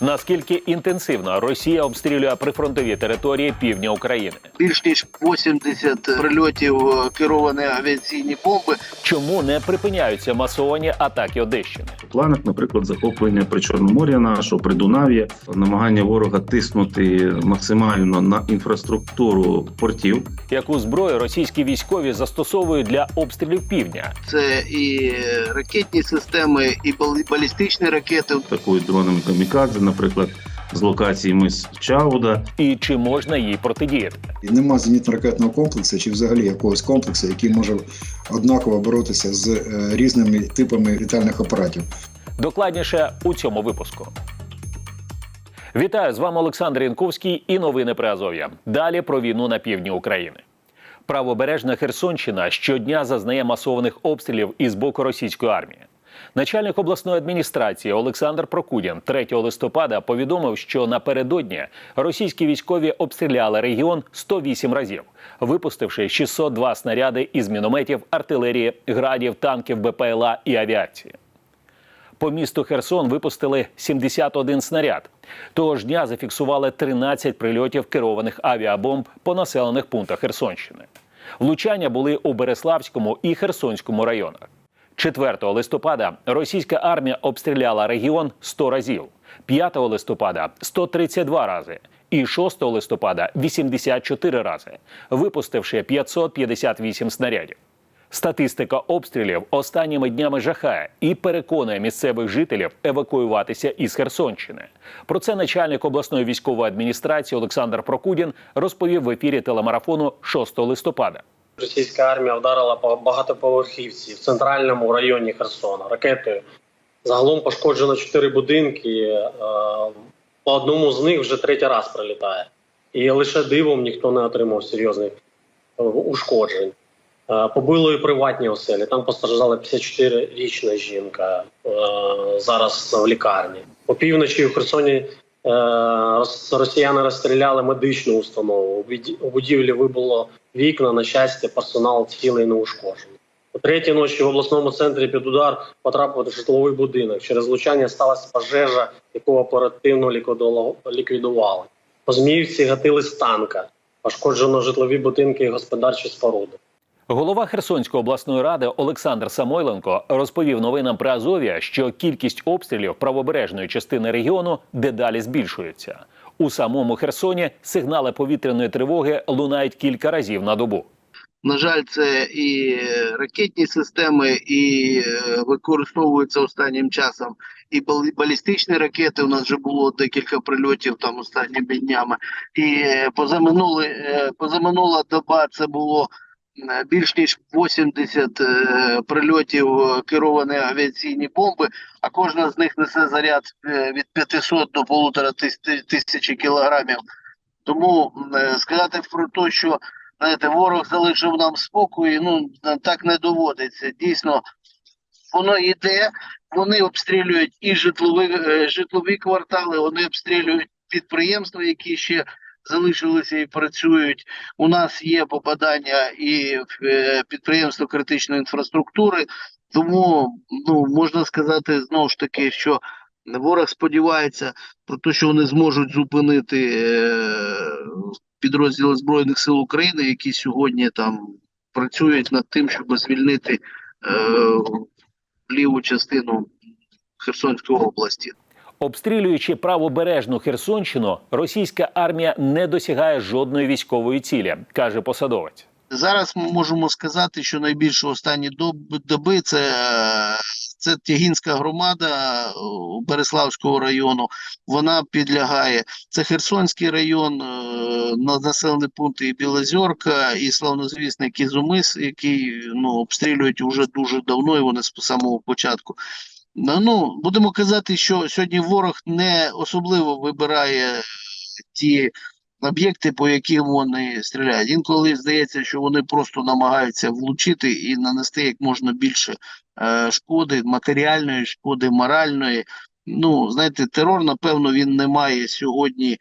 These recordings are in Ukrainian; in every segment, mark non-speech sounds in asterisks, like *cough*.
Наскільки інтенсивно Росія обстрілює прифронтові території півдня України? більш ніж 80 прильотів е, керовані авіаційні бомби. Чому не припиняються масовані атаки Одещини? В планах, наприклад, захоплення Причорномор'я нашого при Придунав'я, намагання ворога тиснути максимально на інфраструктуру портів. Яку зброю російські військові застосовують для обстрілів півдня? Це і ракетні системи, і балістичні ракети. Атакують дронами камікадзе, наприклад, з локації мис Чауда. І чи можна їй протидіяти? І нема зенітно-ракетного комплексу чи взагалі якогось комплексу, який може однаково боротися з е, різними типами літальних апаратів. Докладніше у цьому випуску. Вітаю з вами Олександр Янковський і новини при Азов'я. Далі про війну на півдні України. Правобережна Херсонщина щодня зазнає масованих обстрілів із боку російської армії. Начальник обласної адміністрації Олександр Прокудін 3 листопада повідомив, що напередодні російські військові обстріляли регіон 108 разів, випустивши 602 снаряди із мінометів, артилерії, градів, танків, БПЛА і авіації. По місту Херсон випустили 71 снаряд. Того ж дня зафіксували 13 прильотів керованих авіабомб по населених пунктах Херсонщини. Влучання були у Береславському і Херсонському районах. 4 листопада російська армія обстріляла регіон 100 разів, 5 листопада 132 рази і 6 листопада 84 рази, випустивши 558 снарядів. Статистика обстрілів останніми днями жахає і переконує місцевих жителів евакуюватися із Херсонщини. Про це начальник обласної військової адміністрації Олександр Прокудін розповів в ефірі телемарафону 6 листопада. Російська армія вдарила по багатоповерхівці в центральному районі Херсона ракетою. Загалом пошкоджено чотири будинки. е, По одному з них вже третій раз прилітає. І лише дивом ніхто не отримав серйозних е, ушкоджень. Е, Побило і приватні оселі. Там постраждала 54-річна жінка зараз в лікарні. По півночі в Херсоні росіяни розстріляли медичну установу. У будівлі вибуло вікна. На щастя, персонал цілий не ушкоджений. О третій ночі в обласному центрі під удар потрапив житловий будинок. Через влучання сталася пожежа, яку оперативно ліквідували. По Зміївці гатили з танка. Пошкоджено житлові будинки і господарчі споруди. Голова Херсонської обласної ради Олександр Самойленко розповів новинам при Азов'я, що кількість обстрілів правобережної частини регіону дедалі збільшується. У самому Херсоні сигнали повітряної тривоги лунають кілька разів на добу. На жаль, це і ракетні системи, і е, використовуються останнім часом і балістичні ракети. У нас вже було декілька прильотів там останніми днями. І е, позаминули, е, позаминула доба це було більш ніж 80 е, прильотів е, керовані авіаційні бомби, а кожна з них несе заряд е, від 500 до полутора тис- тисячі кілограмів. Тому е, сказати про те, що знаєте, ворог залишив нам спокою, ну так не доводиться. Дійсно, воно йде, вони обстрілюють і житлові, е, житлові квартали, вони обстрілюють підприємства, які ще залишилися і працюють. У нас є попадання і в е, підприємства критичної інфраструктури, тому ну можна сказати знову ж таки, що ворог сподівається про те, що вони зможуть зупинити е, підрозділи збройних сил України, які сьогодні там працюють над тим, щоб звільнити е, ліву частину Херсонської області. Обстрілюючи правобережну Херсонщину, російська армія не досягає жодної військової цілі, каже посадовець. Зараз ми можемо сказати, що найбільше останні доби це, е, це Тягінська громада е, Береславського району. Вона підлягає. Це Херсонський район, е, населені пункти і Білозерка, і славнозвісний Кізумис, який ну, обстрілюють уже дуже давно, і вони з самого початку. Ну, будемо казати, що сьогодні ворог не особливо вибирає ті об'єкти, по яким вони стріляють. Інколи здається, що вони просто намагаються влучити і нанести як можна більше е, шкоди, матеріальної шкоди, моральної. Ну, знаєте, терор, напевно, він не має сьогодні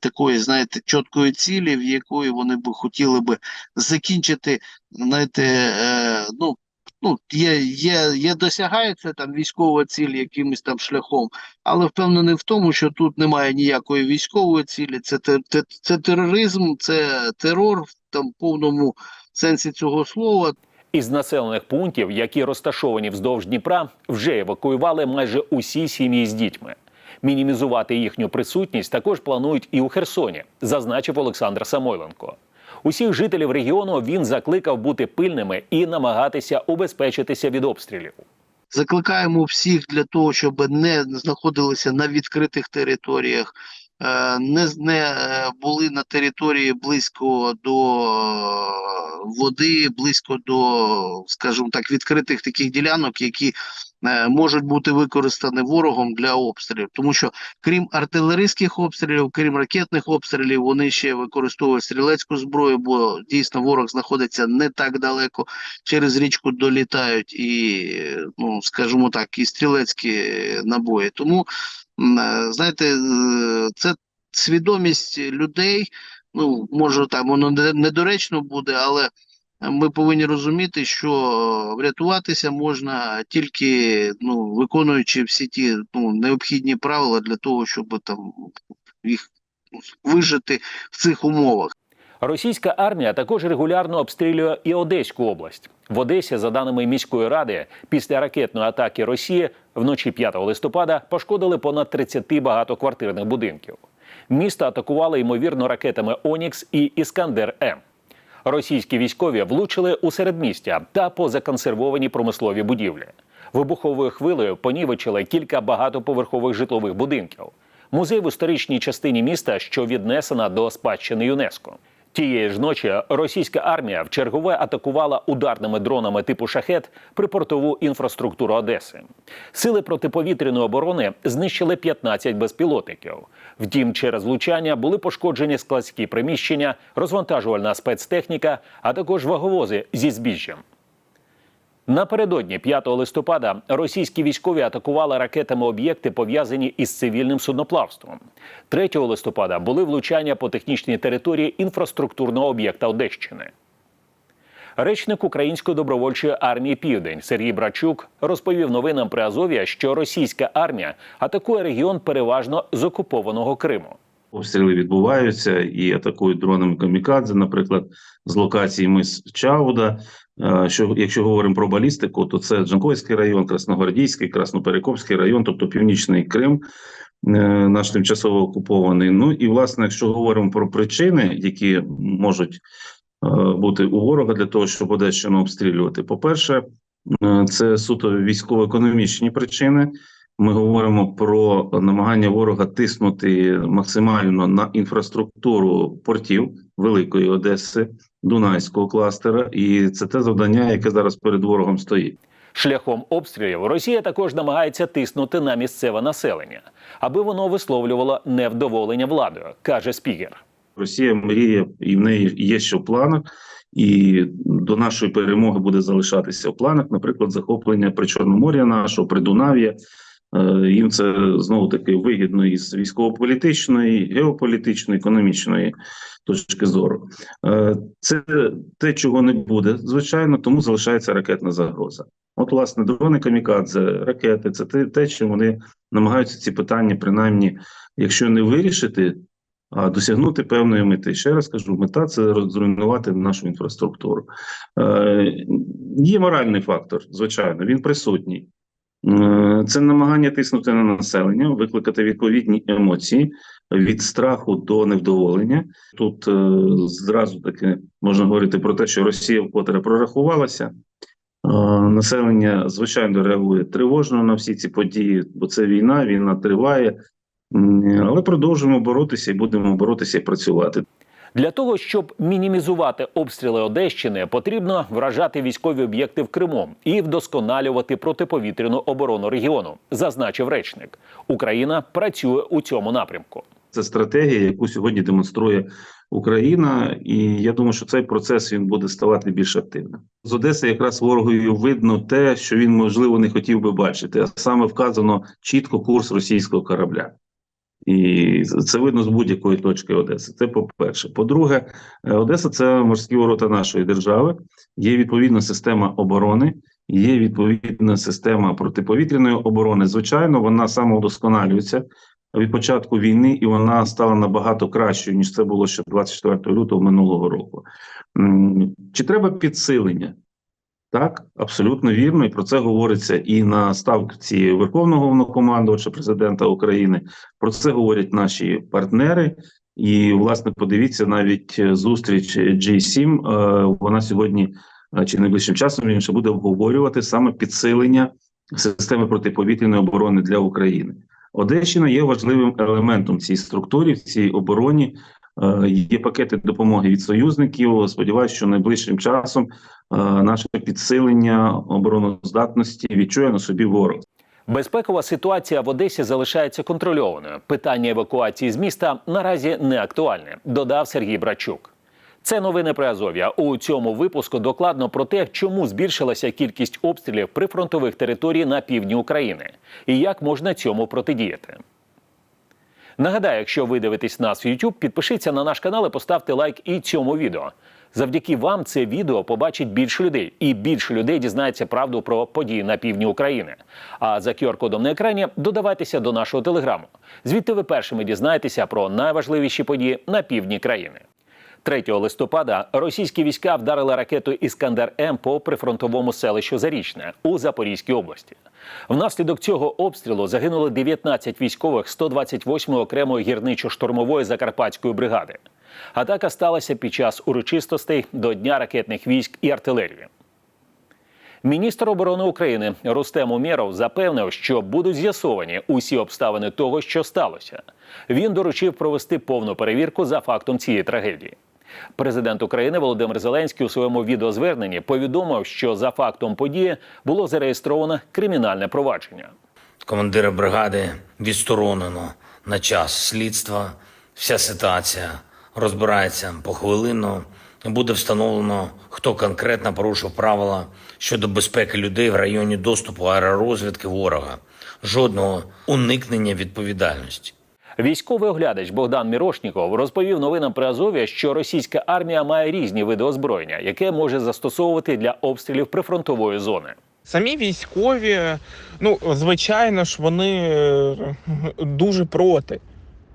такої, знаєте, чіткої цілі, в якої вони б хотіли би закінчити, знаєте, е, ну, ну, є, є, є досягається там військова ціль якимось там шляхом, але впевнений в тому, що тут немає ніякої військової цілі. Це, те- те- це тероризм, це терор в там повному сенсі цього слова. Із населених пунктів, які розташовані вздовж Дніпра, вже евакуювали майже усі сім'ї з дітьми. Мінімізувати їхню присутність також планують і у Херсоні, зазначив Олександр Самойленко. Усіх жителів регіону він закликав бути пильними і намагатися убезпечитися від обстрілів. Закликаємо всіх для того, щоб не знаходилися на відкритих територіях, е, не, не е, були на території близько до е, води, близько до, скажімо так, відкритих таких ділянок, які можуть бути використані ворогом для обстрілів. Тому що крім артилерійських обстрілів, крім ракетних обстрілів, вони ще використовують стрілецьку зброю, бо дійсно ворог знаходиться не так далеко через річку долітають і, ну скажімо так, і стрілецькі набої. Тому е, знаєте, е, це свідомість людей. Ну може там воно недоречно буде, але ми повинні розуміти, що врятуватися можна тільки ну виконуючи всі ті ну необхідні правила для того, щоб там їх вижити в цих умовах. Російська армія також регулярно обстрілює і Одеську область. В Одесі, за даними міської ради, після ракетної атаки Росії вночі 5 листопада пошкодили понад 30 багатоквартирних будинків. Місто атакували ймовірно ракетами Онікс і Іскандер М. Російські військові влучили у середмістя та позаконсервовані промислові будівлі. Вибуховою хвилею понівечили кілька багатоповерхових житлових будинків. Музей в історичній частині міста, що віднесена до спадщини ЮНЕСКО. Тієї ж ночі російська армія в чергове атакувала ударними дронами типу шахет припортову інфраструктуру Одеси. Сили протиповітряної оборони знищили 15 безпілотників. Втім, через влучання були пошкоджені складські приміщення, розвантажувальна спецтехніка, а також ваговози зі збіжжям. Напередодні 5 листопада російські військові атакували ракетами об'єкти, пов'язані із цивільним судноплавством. 3 листопада були влучання по технічній території інфраструктурного об'єкта Одещини. Речник Української добровольчої армії Південь Сергій Брачук розповів новинам при Азов'я, що російська армія атакує регіон переважно з окупованого Криму. Обстріли відбуваються і атакують дронами камікадзе, наприклад, з локації мис Чауда. Е, Що якщо говоримо про балістику, то це Джанкойський район, Красногвардійський, Красноперекопський район, тобто Північний Крим, е, наш тимчасово окупований. Ну і власне, якщо говоримо про причини, які можуть е, бути у ворога для того, щоб Одещину обстрілювати, по-перше, е, це суто військово-економічні причини. Ми говоримо про намагання ворога тиснути максимально на інфраструктуру портів Великої Одеси, Дунайського кластера, і це те завдання, яке зараз перед ворогом стоїть. Шляхом обстрілів Росія також намагається тиснути на місцеве населення, аби воно висловлювало невдоволення владою, каже спікер. Росія мріє, і в неї є що в планах, і до нашої перемоги буде залишатися в планах, наприклад, захоплення Причорномор'я нашого, Придунав'я. Е, Їм це знову таки вигідно із військово-політичної, геополітичної, економічної точки зору. Е, Це те, чого не буде, звичайно, тому залишається ракетна загроза. От, власне, дрони камікадзе, ракети це те, чим вони намагаються ці питання, принаймні, якщо не вирішити, а досягнути певної мети. Ще раз кажу, мета це зруйнувати нашу інфраструктуру. Е, є моральний фактор, звичайно, він присутній. Е, Це намагання тиснути на населення, викликати відповідні емоції від страху до невдоволення. Тут е, зразу таки можна говорити про те, що Росія вкотре прорахувалася. Е, Населення звичайно реагує тривожно на всі ці події, бо це війна, війна триває. Але продовжуємо боротися і будемо боротися і працювати. Для того щоб мінімізувати обстріли Одещини, потрібно вражати військові об'єкти в Криму і вдосконалювати протиповітряну оборону регіону, зазначив речник. Україна працює у цьому напрямку. Це стратегія, яку сьогодні демонструє Україна, і я думаю, що цей процес він буде ставати більш активним. З Одеси якраз ворогові видно те, що він можливо не хотів би бачити, а саме вказано чітко курс російського корабля. І це видно з будь-якої точки Одеси. Це по-перше. По-друге, е, Одеса це морські ворота нашої держави. Є відповідна система оборони, Є відповідна система протиповітряної оборони. Звичайно, вона самоудосконалюється від початку війни, і вона стала набагато кращою ніж це було ще 24 лютого минулого року. Чи треба підсилення? Так, абсолютно вірно, і про це говориться і на ставці Верховного Головнокомандувача президента України. Про це говорять наші партнери. І, власне, подивіться навіть е, зустріч G7, е, Вона сьогодні е, чи найближчим часом він ще буде обговорювати саме підсилення системи протиповітряної оборони для України. Одещина є важливим елементом цій структурі, в цій обороні. Є пакети допомоги від союзників. Сподіваюся, що найближчим часом наше підсилення обороноздатності відчує на собі ворог. Безпекова ситуація в Одесі залишається контрольованою. Питання евакуації з міста наразі не актуальне, додав Сергій Брачук. Це новини про Азов'я. У цьому випуску докладно про те, чому збільшилася кількість обстрілів прифронтових територій на півдні України і як можна цьому протидіяти. Нагадаю, якщо ви дивитесь нас в YouTube, підпишіться на наш канал і поставте лайк і цьому відео. Завдяки вам це відео побачить більше людей, і більше людей дізнається правду про події на півдні України. А за QR-кодом на екрані додавайтеся до нашого телеграму. Звідти ви першими дізнаєтеся про найважливіші події на півдні країни. 3 листопада російські війська вдарили ракету Іскандер М по прифронтовому селищу Зарічне у Запорізькій області. Внаслідок цього обстрілу загинули 19 військових 128-ї окремої гірничо-штурмової закарпатської бригади. Атака сталася під час урочистостей до Дня ракетних військ і артилерії. Міністр оборони України Рустем Умєров запевнив, що будуть з'ясовані усі обставини того, що сталося. Він доручив провести повну перевірку за фактом цієї трагедії. Президент України Володимир Зеленський у своєму відеозверненні повідомив, що за фактом події було зареєстровано кримінальне провадження. командира бригади відсторонено на час слідства. Вся ситуація розбирається похвилинно. Буде встановлено, хто конкретно порушив правила щодо безпеки людей в районі доступу аеророзвідки ворога. Жодного уникнення відповідальності. Військовий оглядач Богдан Мірошніков розповів новинам при Азов'я, що російська армія має різні види озброєння, яке може застосовувати для обстрілів прифронтової зони. Самі військові, ну звичайно ж, вони е, дуже проти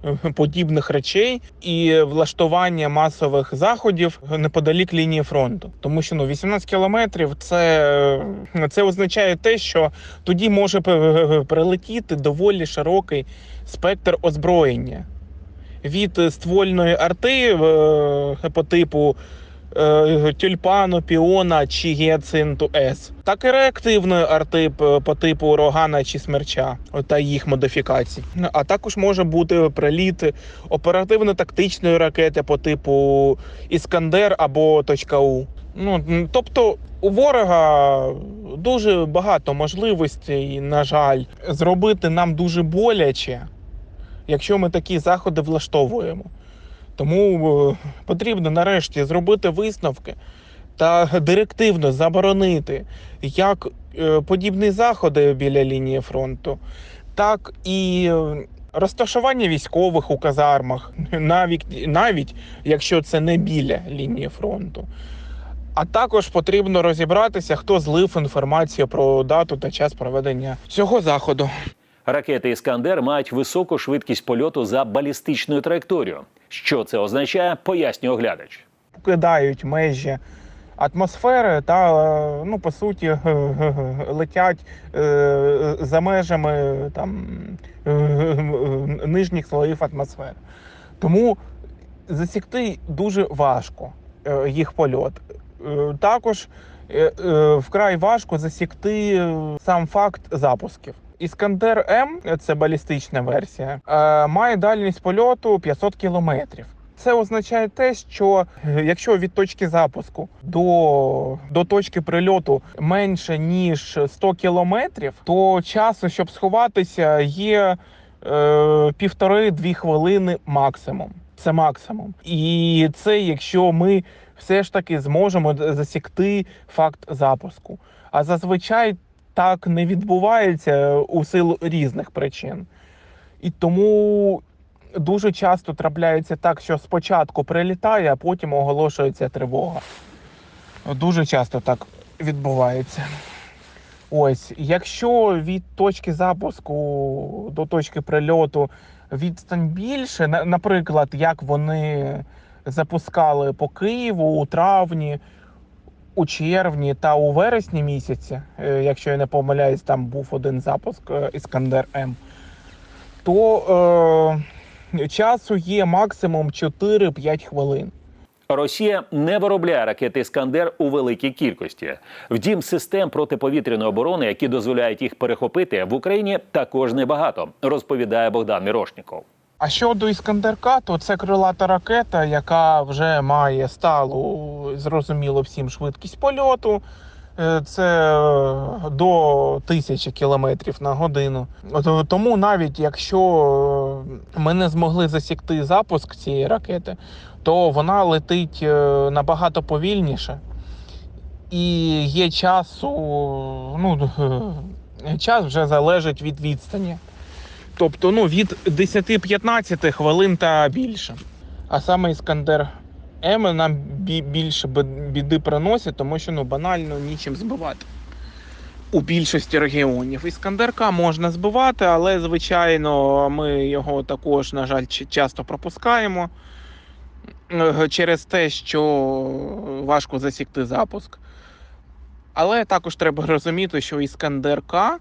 *laughs* подібних речей і влаштування масових заходів неподалік лінії фронту. Тому що ну 18 кілометрів це, це означає те, що тоді може *laughs* прилетіти доволі широкий спектр озброєння. Від ствольної арти е, по типу е, тюльпану, піона чи гіацинту С, так і реактивної арти п- по типу рогана чи смерча та їх модифікацій. А також може бути приліт оперативно-тактичної ракети по типу Іскандер або точка У. Ну тобто у ворога дуже багато можливостей, на жаль, зробити нам дуже боляче, якщо ми такі заходи влаштовуємо. Тому е, потрібно нарешті зробити висновки та директивно заборонити як е, подібні заходи біля лінії фронту, так і е, розташування військових у казармах, навіть, навіть якщо це не біля лінії фронту. А також потрібно розібратися, хто злив інформацію про дату та час проведення цього заходу. Ракети Іскандер мають високу швидкість польоту за балістичною траєкторією. Що це означає, пояснює оглядач. покидають межі атмосфери та ну по суті *laughs* летять е, за межами там *laughs* нижніх слоїв атмосфери. Тому засікти дуже важко е, їх польот. Е, Також вкрай важко засікти сам факт запусків. Іскандер М, це балістична версія, е, має дальність польоту 500 кілометрів. Це означає те, що е, якщо від точки запуску до, до точки прильоту менше ніж 100 кілометрів, то часу, щоб сховатися, є е, півтори-дві хвилини максимум. Це максимум. І це якщо ми все ж таки зможемо засікти факт запуску. А зазвичай так не відбувається у силу різних причин. І тому дуже часто трапляється так, що спочатку прилітає, а потім оголошується тривога. Дуже часто так відбувається. Ось, якщо від точки запуску до точки прильоту відстань більше, наприклад, як вони запускали по Києву у травні, у червні та у вересні місяці, е, якщо я не помиляюсь, там був один запуск е, Іскандер М, то е, часу є максимум 4-5 хвилин. Росія не виробляє ракети Іскандер у великій кількості. Втім, систем протиповітряної оборони, які дозволяють їх перехопити, в Україні також небагато, розповідає Богдан Мірошніков. А щодо Іскандерка, то це крилата ракета, яка вже має сталу, зрозуміло всім швидкість польоту. Е, Це е, до тисячі кілометрів на годину. Тому навіть якщо е, ми не змогли засікти запуск цієї ракети, то вона летить е, набагато повільніше. І є часу, ну, е, час вже залежить від відстані. Тобто ну, від 10-15 хвилин та більше. А саме Іскандер М нам більше біди приносить, тому що ну, банально нічим збивати. У більшості регіонів. Іскандер К можна збивати, але, звичайно, ми його також, на жаль, часто пропускаємо через те, що важко засікти запуск. Але також треба розуміти, що Іскандер К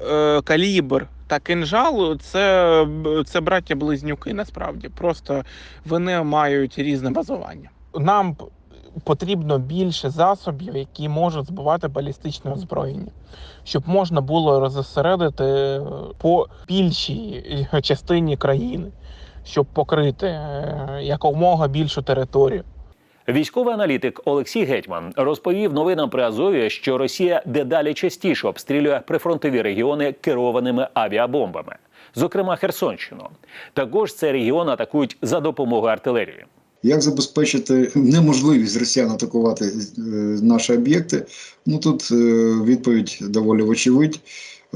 е, калібр та кинжал це, це браття близнюки насправді. Просто вони мають різне базування. Нам потрібно більше засобів, які можуть збивати балістичне озброєння, щоб можна було розосередити е, по більшій е, частині країни, щоб покрити е, якомога більшу територію. Військовий аналітик Олексій Гетьман розповів новинам при Азові, що Росія дедалі частіше обстрілює прифронтові регіони керованими авіабомбами, зокрема Херсонщину. Також цей регіон атакують за допомогою артилерії. Як забезпечити неможливість росіян атакувати е, наші об'єкти? Ну тут е, відповідь доволі вочевидь.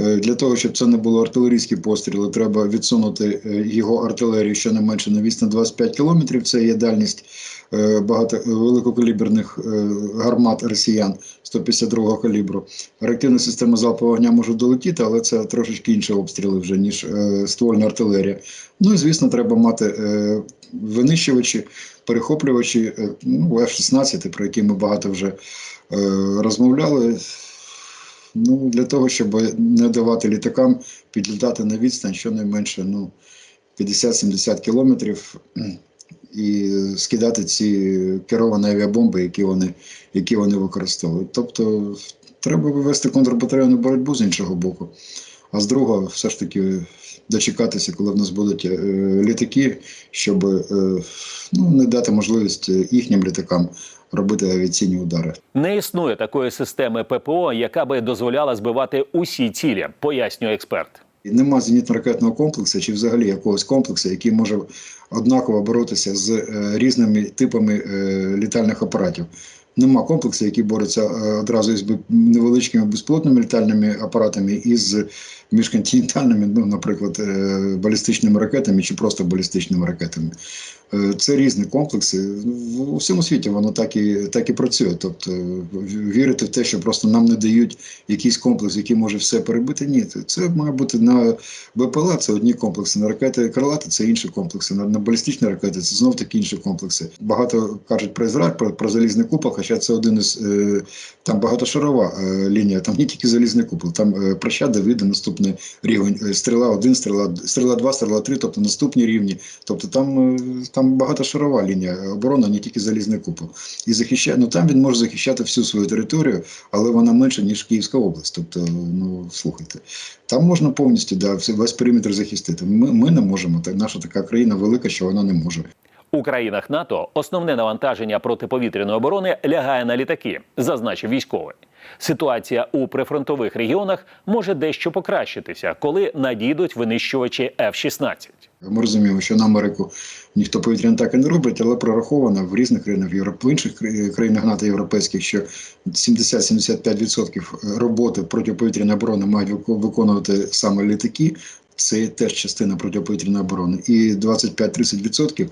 Е, Для того, щоб це не було артилерійські постріли, треба відсунути е, його артилерію щонайменше на відстань 25 кілометрів. Це є дальність е, багато великокаліберних гармат росіян 152-го калібру. Реактивна система залпового вогня може долетіти, але це трошечки інші обстріли вже ніж ствольна артилерія. Ну і звісно, треба мати винищувачі, перехоплювачі, ну, F-16, про які ми багато вже розмовляли. Ну, для того, щоб не давати літакам підлітати на відстань щонайменше ну, 50-70 кілометрів і скидати ці керовані авіабомби, які вони, які вони використовують. Тобто треба вивести контрбатарейну боротьбу з іншого боку, а з другого все ж таки дочекатися, коли в нас будуть е, літаки, щоб е, ну, не дати можливість їхнім літакам робити авіаційні удари. Не існує такої системи ППО, яка би дозволяла збивати усі цілі, пояснює експерт. І Нема зенітно-ракетного комплексу чи взагалі якогось комплексу, який може однаково боротися з е, різними типами е, літальних апаратів. Нема комплексу, який бореться е, одразу із невеличкими безпілотними літальними апаратами і з міжконтинентальними, ну, наприклад, е, балістичними ракетами чи просто балістичними ракетами. Е, Це різні комплекси. В усьому світі воно так і, так і працює. Тобто вірити в те, що просто нам не дають якийсь комплекс, який може все перебити. Ні, це має бути на БПЛА, це одні комплекси, на ракети крилати це інші комплекси, на, на балістичні ракети це знов таки інші комплекси. Багато кажуть про Ізраїль, про, про залізний купол, хоча це один із е, там багатошарова е, лінія, там не тільки залізний купол, там е, проща Давида, наступний рівень, стріла 1, стріла, стріла 2, стріла 3, тобто наступні рівні. Тобто там, там багатошарова лінія оборони, не тільки залізний купол. І захищає, ну там він може захищати всю свою територію, але вона менша, ніж Київська область. Тобто, ну слухайте, там можна повністю да, весь периметр захистити. Ми, ми не можемо. Наша така країна велика, що вона не може. У країнах НАТО основне навантаження протиповітряної оборони лягає на літаки, зазначив військовий. Ситуація у прифронтових регіонах може дещо покращитися, коли надійдуть винищувачі F-16. Ми розуміємо, що на Америку ніхто повітряні атаки не робить, але прораховано в різних країнах, в Європ... в інших країнах НАТО європейських, що 70-75% роботи протиповітряної оборони мають вико- виконувати саме літаки. Це теж частина протиповітряної оборони. І 25-30%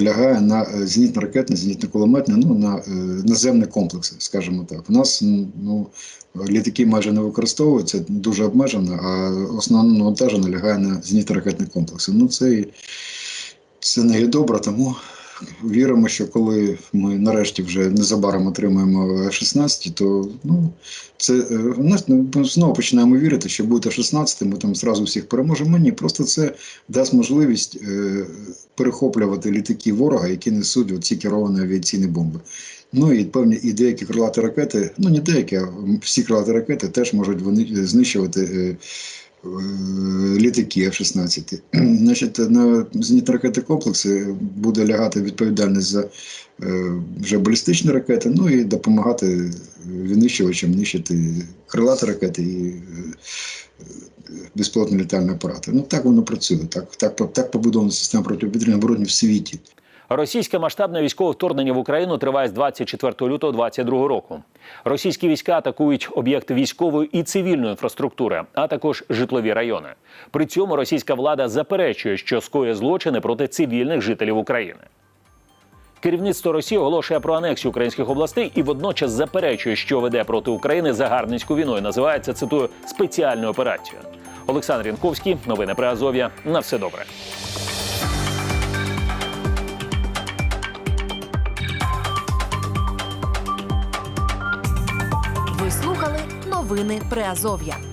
лягає на е, зенітно-ракетне, зенітно-кулеметне, ну на е, наземні комплекси, скажімо так. У нас ну, літаки майже не використовуються, дуже обмежено, а основне навантаження лягає на зенітно-ракетні комплекси. Ну це, це не є добре, тому віримо, що коли ми нарешті вже незабаром отримаємо F-16, то ну, це е, нас ну, знову починаємо вірити, що буде F-16, ми там зразу всіх переможемо. Ні, просто це дасть можливість е, перехоплювати літаки ворога, які несуть ці керовані авіаційні бомби. Ну і певні і деякі крилаті ракети, ну не деякі, а всі крилаті ракети теж можуть вони знищувати. Е, е, Літаки F-16. *clears throat* Значить, на зенітно ракетні комплекси буде лягати відповідальність за е, вже балістичні ракети, ну і допомагати винищувачам нищити крилаті ракети і е, безпілотні літальні апарати. Ну так воно працює. Так, так, так побудована система протиповітряної оборони в світі. Російське масштабне військове вторгнення в Україну триває з 24 лютого 2022 року. Російські війська атакують об'єкти військової і цивільної інфраструктури, а також житлові райони. При цьому російська влада заперечує, що скоює злочини проти цивільних жителів України. Керівництво Росії оголошує про анексію українських областей і водночас заперечує, що веде проти України загарбницьку війну. Називається цитую спеціальною операцією. Олександр Янковський, новини при Азов'я. На все добре. Новини Приазов'я.